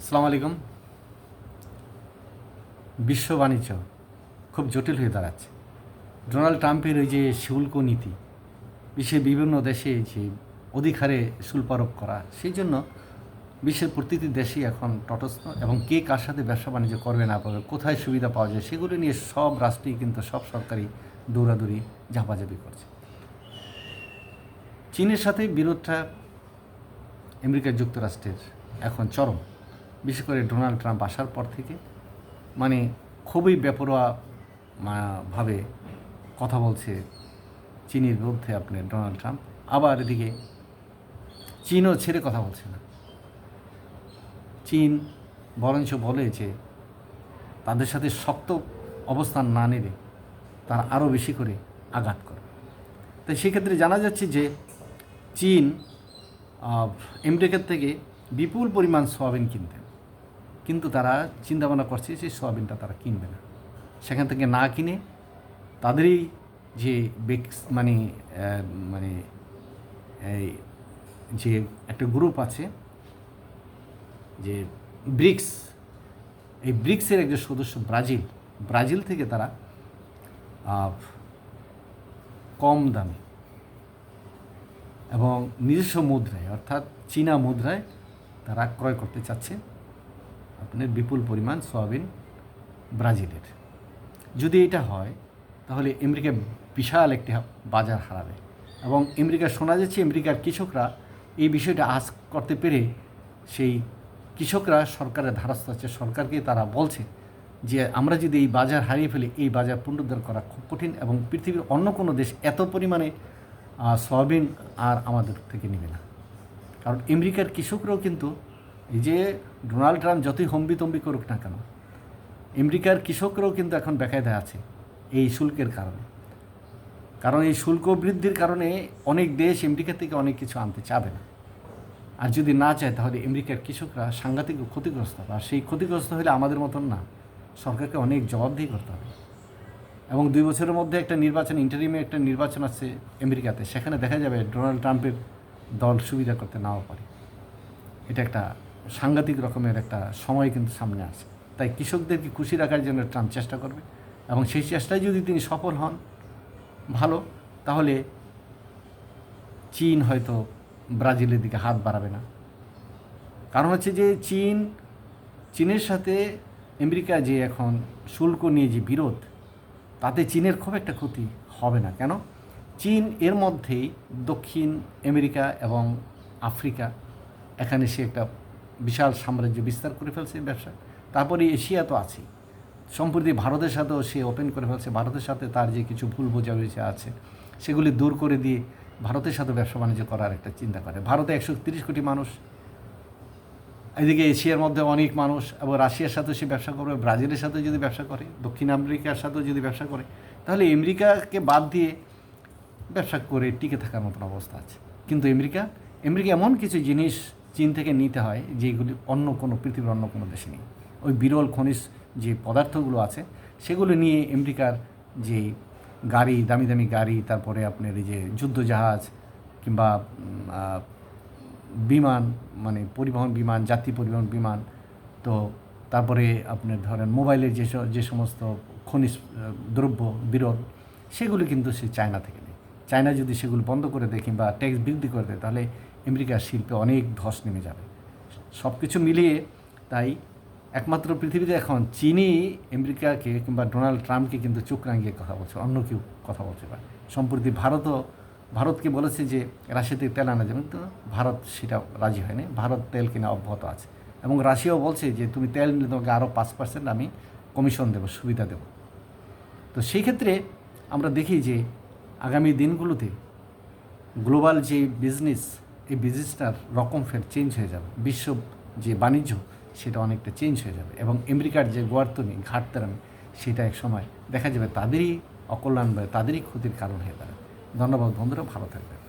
আসসালামু আলাইকুম। বিশ্ব বাণিজ্য খুব জটিল হয়ে দাঁড়াচ্ছে। ডোনাল্ড ট্রাম্পের ওই যে শুল্ক নীতি, বিশ্বের বিভিন্ন দেশে যে অধিক হারে শুল্ক আরোপ করা, সেই জন্য বিশ্বের প্রতিটি দেশই এখন তটস্থ এবং কে কার সাথে ব্যবসা বাণিজ্য করবে না পারবে কোথায় সুবিধা পাওয়া যায়, সেগুলো নিয়ে সব রাষ্ট্রই কিন্তু সব সরকারি দৌড়াদৌড়ি ঝাঁপাঝাঁপি করছে। চীনের সাথে বিরোধটা আমেরিকা যুক্তরাষ্ট্রের এখন চরম। বিশেষ করে ডোনাল্ড ট্রাম্প আসার পর থেকে মানে খুবই বেপরোয়া ভাবে কথা বলছে চীনের বিরুদ্ধে আপনি ডোনাল্ড ট্রাম্প। আবার এদিকে চীনও ছেড়ে কথা বলছে না। চীন বরঞ্চ বলে যে তাদের সাথে শক্ত অবস্থান না নেবে তারা আরও বেশি করে আঘাত করে তাই সেক্ষেত্রে জানা যাচ্ছে যে চীন আমেরিকার থেকে বিপুল পরিমাণ সোয়াবিন কিনতেন। কিন্তু তারা চিন্তাভাবনা করছে যে সোয়াবিনটা তারা কিনবে না। সেখান থেকে না কিনে তাদেরই যে মানে মানে এই যে একটা গ্রুপ আছে যে ব্রিক্স, এই ব্রিক্সের একজন সদস্য ব্রাজিল। ব্রাজিল থেকে তারা কম দামে এবং নিজস্ব মুদ্রায়, অর্থাৎ চীনা মুদ্রায় তারা ক্রয় করতে চাচ্ছে। আপনার বিপুল পরিমাণ সয়াবিন ব্রাজিলের। যদি এটা হয়, তাহলে আমেরিকা বিশাল একটি বাজার হারাবে। এবং আমেরিকা শোনা যাচ্ছে আমেরিকার কৃষকরা এই বিষয়টা আজ করতে পেরে সেই কৃষকরা সরকারের ধারস্থ আছে। সরকারকে তারা বলছে যে, আমরা যদি এই বাজার হারিয়ে ফেলি, এই বাজার পুনরুদ্ধার করা খুব কঠিন এবং পৃথিবীর অন্য কোনো দেশ এত পরিমাণে সয়াবিন আর আমাদের থেকে নেবে না। কারণ আমেরিকার কৃষকরাও কিন্তু এই যে ডোনাল্ড ট্রাম্প যতই হম্বি তম্বি করুক না কেন, আমেরিকার কৃষকরাও কিন্তু এখন বেকায়দায় আছে এই শুল্কের কারণে। কারণ এই শুল্ক বৃদ্ধির কারণে অনেক দেশ আমেরিকা থেকে অনেক কিছু আনতে চাবে না। আর যদি না চায়, তাহলে আমেরিকার কৃষকরা সাংঘাতিক ক্ষতিগ্রস্ত হবে। আর সেই ক্ষতিগ্রস্ত হলে আমাদের মতন না, সরকারকে অনেক জবাবদিহি করতে হবে। এবং দুই বছরের মধ্যে একটা নির্বাচন ইন্টারিমে একটা নির্বাচন আছে আমেরিকাতে। সেখানে দেখা যাবে ডোনাল্ড ট্রাম্পের দল সুবিধা করতে নাও পারে। এটা একটা সাংঘাতিক রকমের একটা সময় কিন্তু সামনে আসে। তাই কৃষকদেরকে খুশি রাখার জন্য ট্রাম্প চেষ্টা করবে? এবং সেই চেষ্টায় যদি তিনি সফল হন, ভালো, তাহলে চীন হয়তো ব্রাজিলের দিকে হাত বাড়াবে না। কারণ হচ্ছে যে চীন, চীনের সাথে আমেরিকা যে এখন শুল্ক নিয়ে যে বিরোধ, তাতে চীনের খুব একটা ক্ষতি হবে না। কেন? চীন এর মধ্যেই দক্ষিণ আমেরিকা এবং আফ্রিকা, এখানে সে একটা বিশাল সাম্রাজ্য বিস্তার করে ফেলছে ব্যবসা। তারপরে এশিয়া তো আছেই। সম্প্রতি ভারতের সাথেও সে ওপেন করে ফেলছে। ভারতের সাথে তার যে কিছু ভুল বোঝাবুঝি আছে, সেগুলি দূর করে দিয়ে ভারতের সাথে ব্যবসা বাণিজ্য করার একটা চিন্তা করে। ভারতে একশো তিরিশ কোটি মানুষ, এদিকে এশিয়ার মধ্যে অনেক মানুষ, এবং রাশিয়ার সাথে সে ব্যবসা করবে, ব্রাজিলের সাথে যদি ব্যবসা করে, দক্ষিণ আমেরিকার সাথেও যদি ব্যবসা করে, তাহলে আমেরিকাকে বাদ দিয়ে ব্যবসা করে টিকে থাকার মতন অবস্থা আছে। কিন্তু আমেরিকা আমেরিকা এমন কিছু জিনিস চীন থেকে নিতে হয়, যেগুলি অন্য কোনো, পৃথিবীর অন্য কোনো দেশে নেই। ওই বিরল খনিজ যে পদার্থগুলো আছে, সেগুলো নিয়ে আমেরিকার যে গাড়ি, দামি দামি গাড়ি, তারপরে আপনার এই যে যুদ্ধজাহাজ কিংবা বিমান মানে পরিবহন বিমান, যাত্রী পরিবহন বিমান, তো তারপরে আপনার ধরেন মোবাইলের যে যে সমস্ত খনিজ দ্রব্য বিরল, সেগুলো কিন্তু সে চায়না থেকে নেয়। চায়না যদি সেগুলো বন্ধ করে দেয় কিংবা ট্যাক্স বৃদ্ধি করে দেয়, তাহলে আমেরিকার শিল্পে অনেক ধস নেমে যাবে। সব কিছু মিলিয়ে তাই একমাত্র পৃথিবীতে এখন চীনই আমেরিকাকে কিংবা ডোনাল্ড ট্রাম্পকে কিন্তু চোখ রাঙিয়ে কথা বলছে, অন্য কেউ কথা বলতে পারে সম্প্রতি ভারতও, ভারতকে বলেছে যে রাশিয়া থেকে তেল আনা যাবে, কিন্তু ভারত সেটা রাজি হয়নি। ভারত তেল কিনা অব্যাহত আছে। এবং রাশিয়াও বলছে যে তুমি তেল নিলে তোমাকে আরও পাঁচ পার্সেন্ট আমি কমিশন দেবো, সুবিধা দেবো। তো সেই ক্ষেত্রে আমরা দেখি যে আগামী দিনগুলোতে গ্লোবাল যে বিজনেস এই বিজনেসটার রকম ফের চেঞ্জ হয়ে যাবে। বিশ্ব যে বাণিজ্য, সেটা অনেকটা চেঞ্জ হয়ে যাবে এবং আমেরিকার যে গোয়ার্তনি ঘাটতারামি সেটা এক সময় দেখা যাবে তাদেরই অকল্যাণ বা তাদেরই ক্ষতির কারণ হয়ে দাঁড়াবে। ধন্যবাদ বন্ধুরা, ভালো থাকবেন।